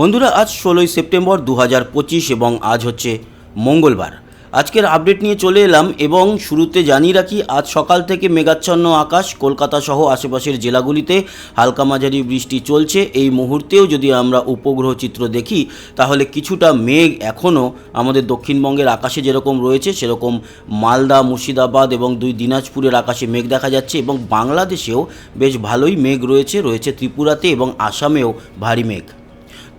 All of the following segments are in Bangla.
বন্ধুরা, আজ ষোলোই সেপ্টেম্বর দু হাজার পঁচিশ এবং আজ হচ্ছে মঙ্গলবার। আজকের আপডেট নিয়ে চলে এলাম এবং শুরুতে জানিয়ে রাখি, আজ সকাল থেকে মেঘাচ্ছন্ন আকাশ, কলকাতা সহ আশেপাশের জেলাগুলিতে হালকা মাঝারি বৃষ্টি চলছে। এই মুহূর্তেও যদি আমরা উপগ্রহ চিত্র দেখি, তাহলে কিছুটা মেঘ এখনও আমাদের দক্ষিণবঙ্গের আকাশে যেরকম রয়েছে, সেরকম মালদা, মুর্শিদাবাদ এবং দুই দিনাজপুরের আকাশে মেঘ দেখা যাচ্ছে এবং বাংলাদেশেও বেশ ভালোই মেঘ রয়েছে রয়েছে ত্রিপুরাতে এবং আসামেও ভারী মেঘ।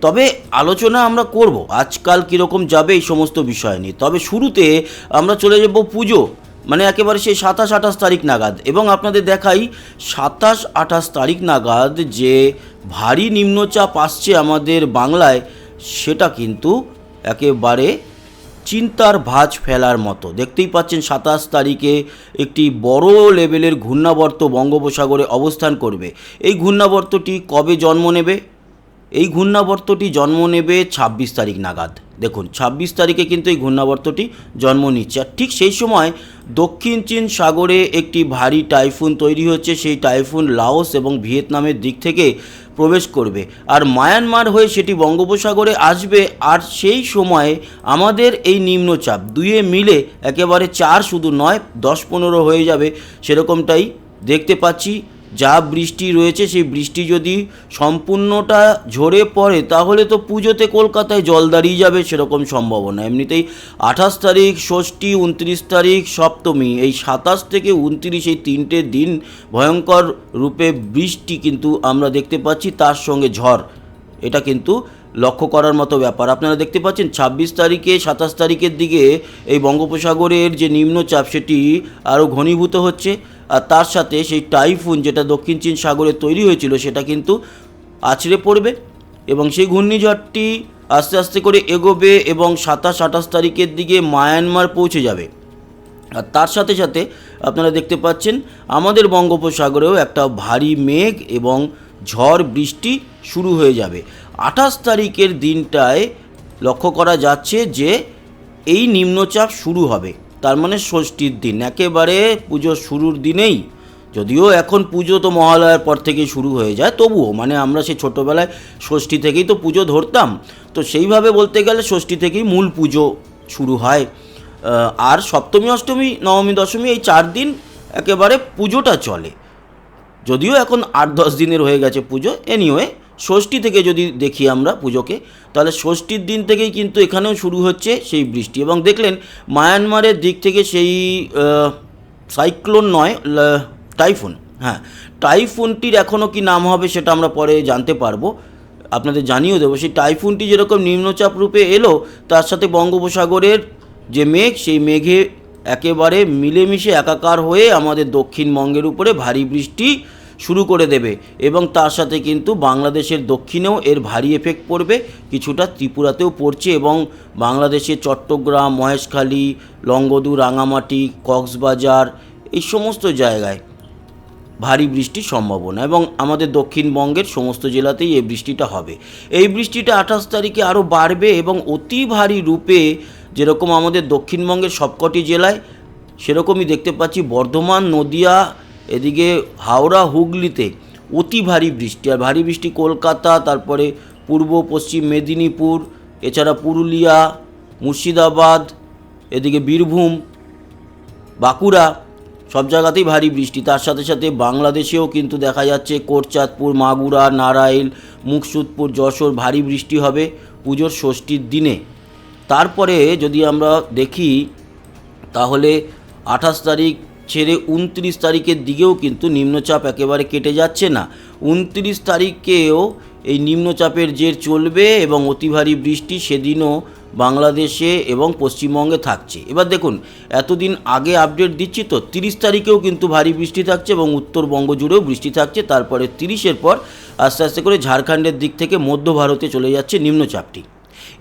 তবে আলোচনা আমরা করব। আজকাল কীরকম যাবে এই সমস্ত বিষয় নিয়ে। তবে শুরুতে আমরা চলে যাব পুজো মানে একেবারে সেই সাতাশ আঠাশ তারিখ নাগাদ। এবং আপনাদের দেখাই সাতাশ আঠাশ তারিখ নাগাদ যে ভারী নিম্নচাপ আসছে আমাদের বাংলায়, সেটা কিন্তু একেবারে চিন্তার ভাঁজ ফেলার মতো। দেখতেই পাচ্ছেন সাতাশ তারিখে একটি বড় লেভেলের ঘূর্ণাবর্ত বঙ্গোপসাগরে অবস্থান করবে। এই ঘূর্ণাবর্তটি কবে জন্ম নেবে? এই ঘূর্ণাবর্তটি জন্ম নেবে ছাব্বিশ তারিখ নাগাদ। দেখুন, ছাব্বিশ তারিখে কিন্তু এই ঘূর্ণাবর্তটি জন্ম নিচ্ছে। আর ঠিক সেই সময় দক্ষিণ চীন সাগরে একটি ভারী টাইফুন তৈরি হচ্ছে। সেই টাইফুন লাওস এবং ভিয়েতনামের দিক থেকে প্রবেশ করবে। আর মায়ানমার হয়ে সেটি বঙ্গোপসাগরে আসবে। আর সেই সময়ে আমাদের এই নিম্নচাপ দুয়ে মিলে একেবারে চার শুধু নয়, দশ পনেরো হয়ে যাবে। সেরকমটাই দেখতে পাচ্ছি। যা বৃষ্টি রয়েছে, সেই বৃষ্টি যদি সম্পূর্ণটা ঝরে পড়ে, তাহলে তো পুজোতে কলকাতায় জল দাঁড়িয়ে যাবে সেরকম সম্ভাবনা। এমনিতেই আঠাশ তারিখ, ষষ্ঠী, উনত্রিশ তারিখ, সপ্তমী, এই সাতাশ থেকে উনত্রিশ, এই তিনটে দিন ভয়ঙ্কর রূপে বৃষ্টি কিন্তু আমরা দেখতে পাচ্ছি, তার সঙ্গে ঝড়। এটা কিন্তু লক্ষ্য করার মতো ব্যাপার। আপনারা দেখতে পাচ্ছেন, ছাব্বিশ তারিখে, সাতাশ তারিখের দিকে এই বঙ্গোপসাগরের যে নিম্নচাপ, সেটি আরও ঘনীভূত হচ্ছে। আর তার সাথে সেই টাইফুন যেটা দক্ষিণ চীন সাগরে তৈরি হয়েছিল, সেটা কিন্তু আছড়ে পড়বে এবং সেই ঘূর্ণিঝড়টি আস্তে আস্তে করে এগোবে এবং সাতাশ, আঠাশ তারিখের দিকে মায়ানমার পৌঁছে যাবে। আর তার সাথে সাথে আপনারা দেখতে পাচ্ছেন, আমাদের বঙ্গোপসাগরেও একটা ভারী মেঘ এবং ঝড় বৃষ্টি শুরু হয়ে যাবে। আঠাশ তারিখের দিনটায় লক্ষ্য করা যাচ্ছে যে এই নিম্নচাপ শুরু হবে। তার মানে ষষ্ঠীর দিন। একেবারে পুজোর শুরুর দিনেই, যদিও এখন পুজো তো মহালয়ার পর থেকেই শুরু হয়ে যায়, তবুও মানে আমরা সেই ছোটোবেলায় ষষ্ঠী থেকেই তো পুজো ধরতাম। তো সেইভাবে বলতে গেলে ষষ্ঠী থেকেই মূল পুজো শুরু হয়। আর সপ্তমী, অষ্টমী, নবমী, দশমী এই চার দিন একেবারে পুজোটা চলে। যদিও এখন আট দশ দিনের হয়ে গেছে পুজো এনিওয়ে ষষ্ঠী থেকে যদি দেখি আমরা পুজোকে, তাহলে ষষ্ঠীর দিন থেকেই কিন্তু এখানেও শুরু হচ্ছে সেই বৃষ্টি। এবং দেখলেন মায়ানমারের দিক থেকে সেই সাইক্লোন নয় টাইফুন। হ্যাঁ টাইফুনটির এখনও কি নাম হবে সেটা আমরা পরে জানতে পারব। আপনাদের জানিয়েও দেবো, সেই টাইফুনটি যেরকম নিম্নচাপ রূপে এলো, তার সাথে বঙ্গোপসাগরের যে মেঘ, সেই মেঘে একেবারে মিলেমিশে একাকার হয়ে আমাদের দক্ষিণবঙ্গের উপরে ভারী বৃষ্টি শুরু করে দেবে এবং তার সাথে কিন্তু বাংলাদেশের দক্ষিণেও এর ভারী এফেক্ট পড়বে, কিছুটা ত্রিপুরাতেও পড়ছে এবং বাংলাদেশের চট্টগ্রাম, মহেশখালী লঙ্গদু রাঙামাটি, কক্সবাজার এই সমস্ত জায়গায় ভারী বৃষ্টির সম্ভাবনা এবং আমাদের দক্ষিণবঙ্গের সমস্ত জেলাতেই এই বৃষ্টিটা হবে। এই বৃষ্টিটা আঠাশ তারিখে আরও বাড়বে এবং অতি ভারী রূপে যেরকম আমাদের দক্ষিণবঙ্গের সবকটি জেলায়, সেরকমই দেখতে পাচ্ছি বর্ধমান, নদিয়া এদিকে হাওড়া হুগলিতে অতি ভারী বৃষ্টি আর ভারী বৃষ্টি কলকাতা, তারপরে পূর্ব, পশ্চিম মেদিনীপুর, এছাড়া পুরুলিয়া, মুর্শিদাবাদ, এদিকে বীরভূম, বাঁকুড়া, সব জায়গাতেই ভারী বৃষ্টি। তার সাথে সাথে বাংলাদেশেও কিন্তু দেখা যাচ্ছে কোটচাঁদপুর, মাগুরা নারাইল মুকসুদপুর, যশোর ভারী বৃষ্টি হবে পুজোর ষষ্ঠীর দিনে। তারপরে যদি আমরা দেখি, তাহলে আঠাশ তারিখ ছেড়ে উনত্রিশ তারিখের দিকেও কিন্তু নিম্নচাপ একেবারে কেটে যাচ্ছে না। উনত্রিশ তারিখেও এই নিম্নচাপের জের চলবে এবং অতি ভারী বৃষ্টি সেদিনও বাংলাদেশে এবং পশ্চিমবঙ্গে থাকছে। এবার দেখুন, এতদিন আগে আপডেট দিচ্ছি তো, তিরিশ তারিখেও কিন্তু ভারী বৃষ্টি থাকছে এবং উত্তরবঙ্গ জুড়েও বৃষ্টি থাকছে। তারপরে তিরিশের পর আস্তে আস্তে করে ঝাড়খণ্ডের দিক থেকে মধ্য ভারতে চলে যাচ্ছে নিম্নচাপটি।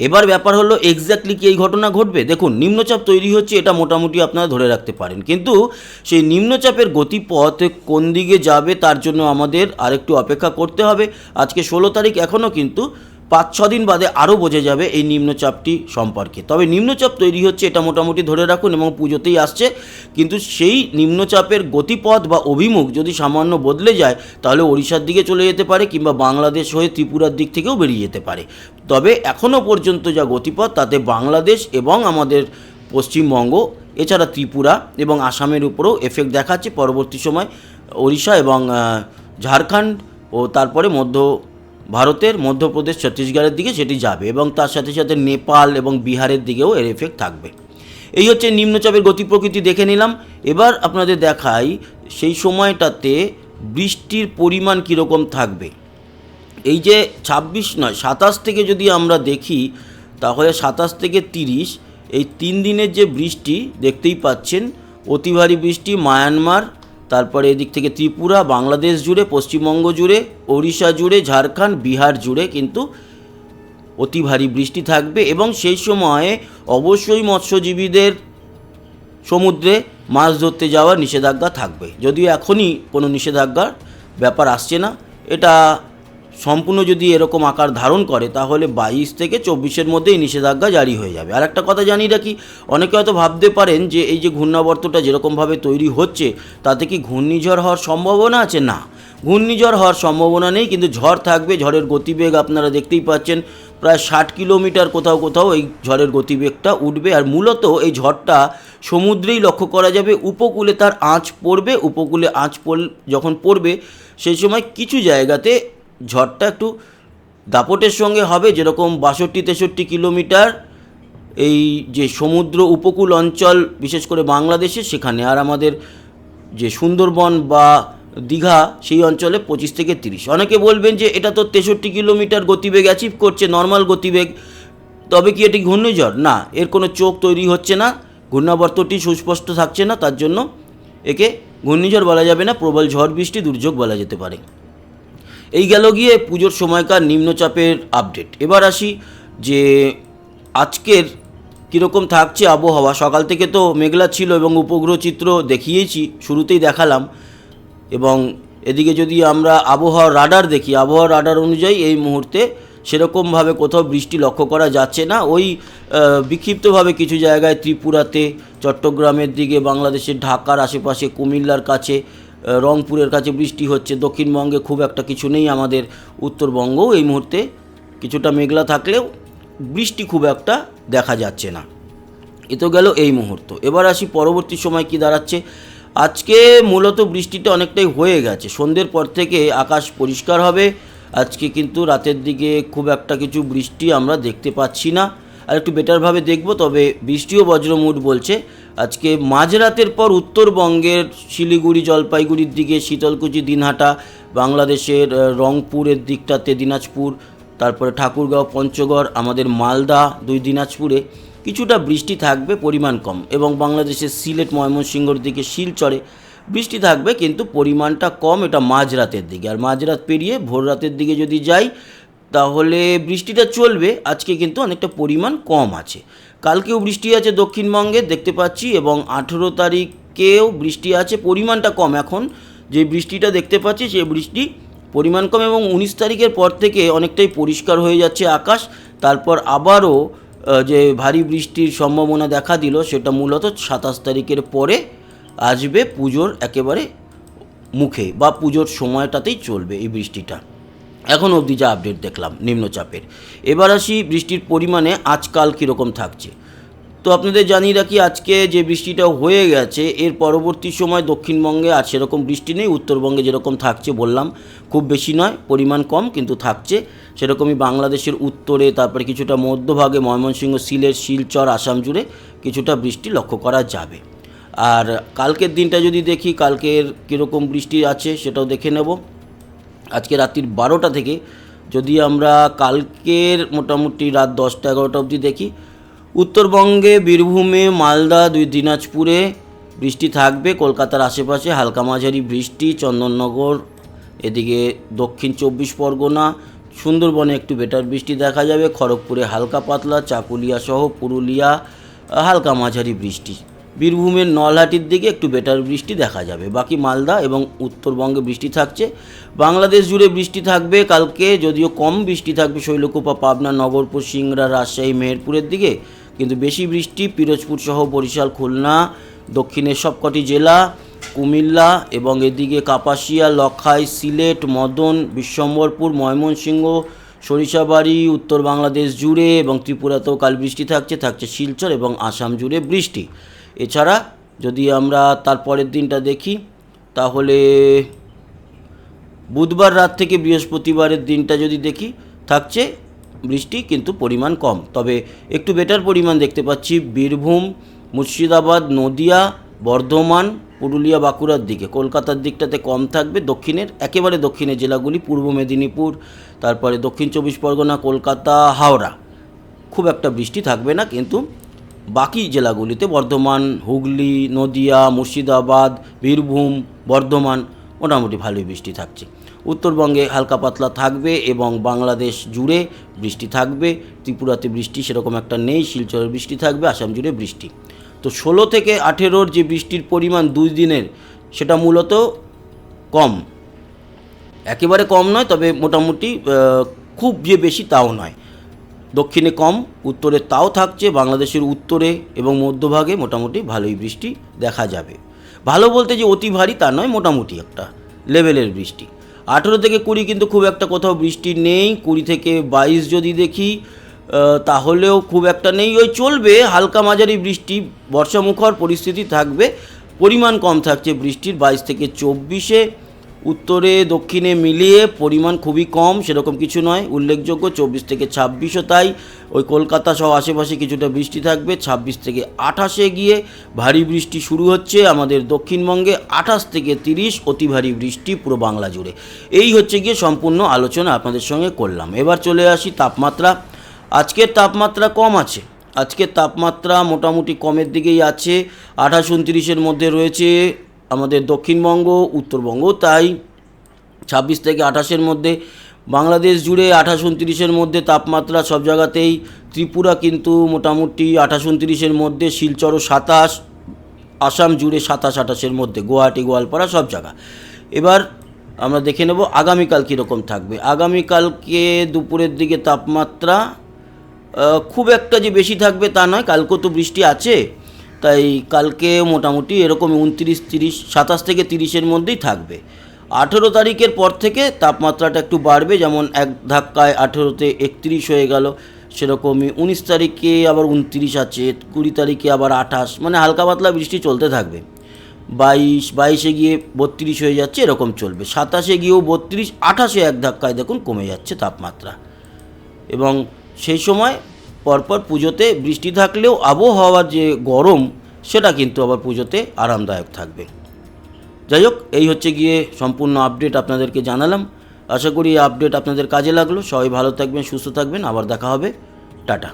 এবার ব্যাপার হলো এক্স্যাক্টলি কি এই ঘটনা ঘটবে? দেখুন, নিম্নচাপ তৈরি হচ্ছে, এটা মোটামুটি আপনারা ধরে রাখতে পারেন। কিন্তু সেই নিম্নচাপের গতিপথ কোন দিকে যাবে, তার জন্য আমাদের আরেকটু অপেক্ষা করতে হবে। আজকে ষোলো তারিখ এখনও কিন্তু পাঁচ, ছ দিন বাদে আরও বোঝা যাবে এই নিম্নচাপটি সম্পর্কে। তবে নিম্নচাপ তৈরি হচ্ছে, এটা মোটামুটি ধরে রাখুন এবং পুজোতেই আসছে। কিন্তু সেই নিম্নচাপের গতিপথ বা অভিমুখ যদি সামান্য বদলে যায়, তাহলে ওড়িশার দিকে চলে যেতে পারে কিংবা বাংলাদেশ হয়ে ত্রিপুরার দিক থেকেও বেরিয়ে যেতে পারে। তবে এখনও পর্যন্ত যা গতিপথ, তাতে বাংলাদেশ এবং আমাদের পশ্চিমবঙ্গ, এছাড়া ত্রিপুরা এবং আসামের উপরেও এফেক্ট দেখাচ্ছে। পরবর্তী সময় ওড়িশা এবং ঝাড়খণ্ড ও তারপরে মধ্য ভারতের মধ্যপ্রদেশ, ছত্তিশগড়ের দিকে সেটি যাবে এবং তার সাথে সাথে নেপাল এবং বিহারের দিকেও এর এফেক্ট থাকবে। এই হচ্ছে নিম্নচাপের গতি প্রকৃতি দেখে নিলাম। এবার আপনাদের দেখাই সেই সময়টাতে বৃষ্টির পরিমাণ কীরকম থাকবে। এই যে ছাব্বিশ নয়, সাতাশ থেকে যদি আমরা দেখি, তাহলে সাতাশ থেকে তিরিশ, এই তিন দিনের যে বৃষ্টি দেখতেই পাচ্ছেন, অতি ভারী বৃষ্টি, মায়ানমার তারপরে এদিক থেকে ত্রিপুরা, বাংলাদেশ জুড়ে, পশ্চিমবঙ্গ জুড়ে, ওড়িশা জুড়ে, ঝাড়খণ্ড, বিহার জুড়ে কিন্তু অতি ভারী বৃষ্টি থাকবে এবং সেই সময়ে অবশ্যই মৎস্যজীবীদের সমুদ্রে মাছ ধরতে যাওয়ার নিষেধাজ্ঞা থাকবে। যদিও এখনই কোনো নিষেধাজ্ঞার ব্যাপার আসছে না। এটা সম্পূর্ণ যদি এরকম আকার ধারণ করে, তাহলে বাইশ থেকে চব্বিশের মধ্যেই নিষেধাজ্ঞা জারি হয়ে যাবে। আর একটা কথা জানি রাখি, অনেকে হয়তো ভাবতে পারেন যে এই যে ঘূর্ণাবর্তটা যেরকমভাবে তৈরি হচ্ছে, তাতে কি ঘূর্ণিঝড় হওয়ার সম্ভাবনা আছে? না, ঘূর্ণিঝড় হওয়ার সম্ভাবনা নেই, কিন্তু ঝড় থাকবে, ঝড়ের গতিবেগ আপনারা দেখতেই পাচ্ছেন, প্রায় ষাট কিলোমিটার কোথাও কোথাও এই ঝড়ের গতিবেগটা উঠবে। আর মূলত এই ঝড়টা সমুদ্রেই লক্ষ্য করা যাবে, উপকূলে তার আঁচ পড়বে, উপকূলে আঁচ পড়, যখন পড়বে, সেই সময় কিছু জায়গাতে ঝড়টা একটু দাপটের সঙ্গে হবে, যেরকম বাষট্টি তেষট্টি কিলোমিটার এই যে সমুদ্র উপকূল অঞ্চল, বিশেষ করে বাংলাদেশে সেখানে। আর আমাদের যে সুন্দরবন বা দীঘা, সেই অঞ্চলে পঁচিশ থেকে তিরিশ। অনেকে বলবেন যে এটা তো তেষট্টি কিলোমিটার গতিবেগ অ্যাচিভ করছে নর্মাল গতিবেগ। তবে কি এটি ঘূর্ণিঝড়? না, এর কোনো চোখ তৈরি হচ্ছে না, ঘূর্ণাবর্তটি সুস্পষ্ট থাকছে না, তার জন্য একে ঘূর্ণিঝড় বলা যাবে না, প্রবল ঝড় বৃষ্টি দুর্যোগ বলা যেতে পারে। এই গেল গিয়ে পুজোর সময়কার নিম্নচাপের আপডেট এবার আসি যে আজকের কীরকম থাকছে আবহাওয়া। সকাল থেকে তো মেঘলা ছিল এবং উপগ্রহ চিত্র দেখিয়েছি, শুরুতেই দেখালাম। এবং এদিকে যদি আমরা আবহাওয়ার রাডার দেখি, আবহাওয়ার রাডার অনুযায়ী এই মুহূর্তে সেরকমভাবে কোথাও বৃষ্টি লক্ষ্য করা যাচ্ছে না। ওই বিক্ষিপ্তভাবে কিছু জায়গায় ত্রিপুরাতে, চট্টগ্রামের দিকে, বাংলাদেশের ঢাকার আশেপাশে, কুমিল্লার কাছে রংপুরের কাছে বৃষ্টি হচ্ছে, দক্ষিণবঙ্গে খুব একটা কিছু নেই, আমাদের উত্তরবঙ্গও এই মুহূর্তে কিছুটা মেঘলা থাকলেও বৃষ্টি খুব একটা দেখা যাচ্ছে না। এ তো গেল এই মুহূর্ত। এবার আসি পরবর্তী সময় কি দাঁড়াচ্ছে? আজকে মূলত বৃষ্টিটা অনেকটাই হয়ে গেছে। সন্ধ্যের পর থেকে আকাশ পরিষ্কার হবে। আজকে কিন্তু রাতের দিকে খুব একটা কিছু বৃষ্টি আমরা দেখতে পাচ্ছি না। আর একটু বেটারভাবে দেখব, তবে বৃষ্টিও বজ্রমুট বলছে। আজকে মাঝরাতের পর উত্তরবঙ্গের শিলিগুড়ি, জলপাইগুড়ির দিকে, শীতলকুচি, দিনহাটা, বাংলাদেশের রংপুরের দিকটাতে দিনাজপুর, তারপরে ঠাকুরগাঁও, পঞ্চগড়, আমাদের মালদা, দুই দিনাজপুরে কিছুটা বৃষ্টি থাকবে, পরিমাণ কম এবং বাংলাদেশের সিলেট, ময়মনসিংহর দিকে শিলচরে বৃষ্টি থাকবে, কিন্তু পরিমাণটা কম এটা মাঝরাতের দিকে। আর মাঝরাত পেরিয়ে ভোর রাতের দিকে যদি যাই, তাহলে বৃষ্টিটা চলবে, আজকে কিন্তু অনেকটা পরিমাণ কম আছে। কালকেও বৃষ্টি আছে দক্ষিণবঙ্গে, দেখতে পাচ্ছি, এবং আঠেরো তারিখেও বৃষ্টি আছে, পরিমাণটা কম এখন। যে বৃষ্টিটা দেখতে পাচ্ছি, সেই বৃষ্টি পরিমাণ কম, এবং উনিশ তারিখের পর থেকে অনেকটাই পরিষ্কার হয়ে যাচ্ছে আকাশ। তারপর আবারও যে ভারী বৃষ্টির সম্ভাবনা দেখা দিল, সেটা মূলত সাতাশ তারিখের পরে আসবে পুজোর একেবারে মুখে, বা পুজোর সময়টাতেই চলবে এই বৃষ্টিটা। এখন অবধি যা আপডেট দেখলাম, নিম্নচাপের। এবার আসি বৃষ্টির পরিমাণে আজকাল কীরকম থাকছে। তো আপনাদের জানিয়ে রাখি, আজকে যে বৃষ্টিটা হয়ে গেছে, এর পরবর্তী সময় দক্ষিণবঙ্গে আর সেরকম বৃষ্টি নেই, উত্তরবঙ্গে যেরকম থাকছে বললাম, খুব বেশি নয়, পরিমাণ কম কিন্তু থাকছে। সেরকমই বাংলাদেশের উত্তরে, তারপরে কিছুটা মধ্যভাগে ময়মনসিংহ, সিলেট, শিলচর, আসাম জুড়ে কিছুটা বৃষ্টি লক্ষ্য করা যাবে। আর কালকের দিনটা যদি দেখি, কালকের কীরকম বৃষ্টি আছে সেটাও দেখে নেব। আজকে রাত্রির বারোটা থেকে যদি আমরা কালকের মোটামুটি রাত দশটা এগারোটা অবধি দেখি, উত্তরবঙ্গে, বীরভূমে, মালদা, দুই দিনাজপুরে বৃষ্টি থাকবে, কলকাতার আশেপাশে হালকা মাঝারি বৃষ্টি, চন্দননগর, এদিকে দক্ষিণ চব্বিশ পরগনা, সুন্দরবনে একটু বেটার বৃষ্টি দেখা যাবে, খড়গপুরে হালকা পাতলা, চাকুলিয়া সহ পুরুলিয়া হালকা মাঝারি বৃষ্টি। বীরভূমের নলহাটির দিকে একটু বেটার বৃষ্টি দেখা যাবে। বাকি মালদা এবং উত্তরবঙ্গে বৃষ্টি থাকছে। বাংলাদেশ জুড়ে বৃষ্টি থাকবে কালকে, যদিও কম বৃষ্টি থাকবে শৈলকুপা, পাবনা, নগরপুর, সিংড়া, রাজশাহী, মেহেরপুরের দিকে। কিন্তু বেশি বৃষ্টি পিরোজপুর সহ বরিশাল, খুলনা, দক্ষিণের সবকটি জেলা, কুমিল্লা এবং এদিকে কাপাসিয়া, লখাই, সিলেট, মদন, বিশ্বম্বরপুর, ময়মনসিংহ, সরিষাবাড়ি, উত্তর বাংলাদেশ জুড়ে এবং ত্রিপুরাতেও কাল বৃষ্টি থাকছে। থাকছে শিলচর এবং আসাম জুড়ে বৃষ্টি। এছাড়া যদি আমরা তার পরের দিনটা দেখি, তাহলে বুধবার রাত থেকে বৃহস্পতিবারের দিনটা যদি দেখি, থাকছে বৃষ্টি কিন্তু পরিমাণ কম। তবে একটু বেটার পরিমাণ দেখতে পাচ্ছি বীরভূম, মুর্শিদাবাদ, নদিয়া, বর্ধমান, পুরুলিয়া, বাঁকুড়ার দিকে। কলকাতার দিকটাতে কম থাকবে, দক্ষিণের, একেবারে দক্ষিণের জেলাগুলি, পূর্ব মেদিনীপুর, তারপরে দক্ষিণ চব্বিশ পরগনা, কলকাতা, হাওড়া। খুব একটা বৃষ্টি থাকবে না, কিন্তু বাকি জেলাগুলিতে বর্ধমান, হুগলি, নদিয়া, মুর্শিদাবাদ, বীরভূম, বর্ধমান মোটামুটি ভালোই বৃষ্টি থাকছে। উত্তরবঙ্গে হালকা পাতলা থাকবে এবং বাংলাদেশ জুড়ে বৃষ্টি থাকবে। ত্রিপুরাতে বৃষ্টি সেরকম একটা নেই শিলচরের বৃষ্টি থাকবে, আসাম জুড়ে বৃষ্টি। তো ষোলো থেকে আঠেরোর যে বৃষ্টির পরিমাণ দুই দিনের, সেটা মূলত কম। একেবারে কম নয়, তবে মোটামুটি খুব যে বেশি তাও নয়। দক্ষিণে কম, উত্তরে তাও থাকছে, বাংলাদেশের উত্তরে এবং মধ্যভাগে মোটামুটি ভালোই বৃষ্টি দেখা যাবে। ভালো বলতে যে অতি ভারী তা নয়, মোটামুটি একটা লেভেলের বৃষ্টি। আঠেরো থেকে কুড়ি কিন্তু খুব একটা কোথাও বৃষ্টি নেই, কুড়ি থেকে বাইশ যদি দেখি তাহলেও খুব একটা নেই। ওই চলবে, হালকা মাঝারি বৃষ্টি, বর্ষামুখর পরিস্থিতি থাকবে, পরিমাণ কম থাকছে বৃষ্টির বাইশ থেকে চব্বিশে। উত্তরে, দক্ষিণে মিলিয়ে পরিমাণ খুবই কম, সেরকম কিছু নয়। উল্লেখযোগ্য চব্বিশ থেকে ছাব্বিশও তাই। ওই কলকাতা সহ আশেপাশে কিছুটা বৃষ্টি থাকবে। ছাব্বিশ থেকে আঠাশে গিয়ে ভারী বৃষ্টি শুরু হচ্ছে। আমাদের দক্ষিণবঙ্গে আঠাশ থেকে তিরিশ অতি ভারী বৃষ্টি পুরো বাংলা জুড়ে। এই হচ্ছে গিয়ে সম্পূর্ণ আলোচনা আপনাদের সঙ্গে করলাম। এবার চলে আসি তাপমাত্রা। আজকের তাপমাত্রা কম আছে। আজকের তাপমাত্রা মোটামুটি কমের দিকেই আছে। আঠাশ, উনত্রিশের মধ্যে রয়েছে আমাদের দক্ষিণবঙ্গ, উত্তরবঙ্গ, তাই ছাব্বিশ থেকে আঠাশের মধ্যে বাংলাদেশ জুড়ে আঠাশ উনত্রিশের মধ্যে তাপমাত্রা সব জায়গাতেই, ত্রিপুরা কিন্তু মোটামুটি আঠাশ উনত্রিশের মধ্যে শিলচরও সাতাশ, আসাম জুড়ে সাতাশ আঠাশের মধ্যে, গুয়াহাটি, গোয়ালপাড়া সব জায়গা। এবার আমরা দেখে নেব আগামীকাল কীরকম থাকবে। আগামীকালকে দুপুরের দিকে তাপমাত্রা খুব একটা যে বেশি থাকবে তা নয়, কালকেও তো বৃষ্টি আছে। তাই কালকে মোটামুটি এরকম উনত্রিশ, তিরিশ, সাতাশ থেকে তিরিশের মধ্যেই থাকবে। আঠেরো তারিখের পর থেকে তাপমাত্রাটা একটু বাড়বে, যেমন এক ধাক্কায় আঠেরোতে একত্রিশ হয়ে গেল, সেরকমই উনিশ তারিখে আবার উনত্রিশ আছে, কুড়ি তারিখে আবার আঠাশ মানে হালকা পাতলা বৃষ্টি চলতে থাকবে। বাইশ, বাইশে গিয়ে বত্রিশ হয়ে যাচ্ছে, এরকম চলবে। সাতাশে গিয়েও বত্রিশ, আঠাশে এক ধাক্কায় দেখুন কমে যাচ্ছে তাপমাত্রা। এবং সেই সময় পরপর পুজোতে বৃষ্টি থাকলেও আবহাওয়ার যে গরম, সেটা কিন্তু আবার পুজোতে আরামদায়ক থাকবে। যাই হোক, এই হচ্ছে গিয়ে সম্পূর্ণ আপডেট আপনাদেরকে জানালাম। আশা করি এই আপডেট আপনাদের কাজে লাগল। সবাই ভালো থাকবেন, সুস্থ থাকবেন। আবার দেখা হবে। টাটা।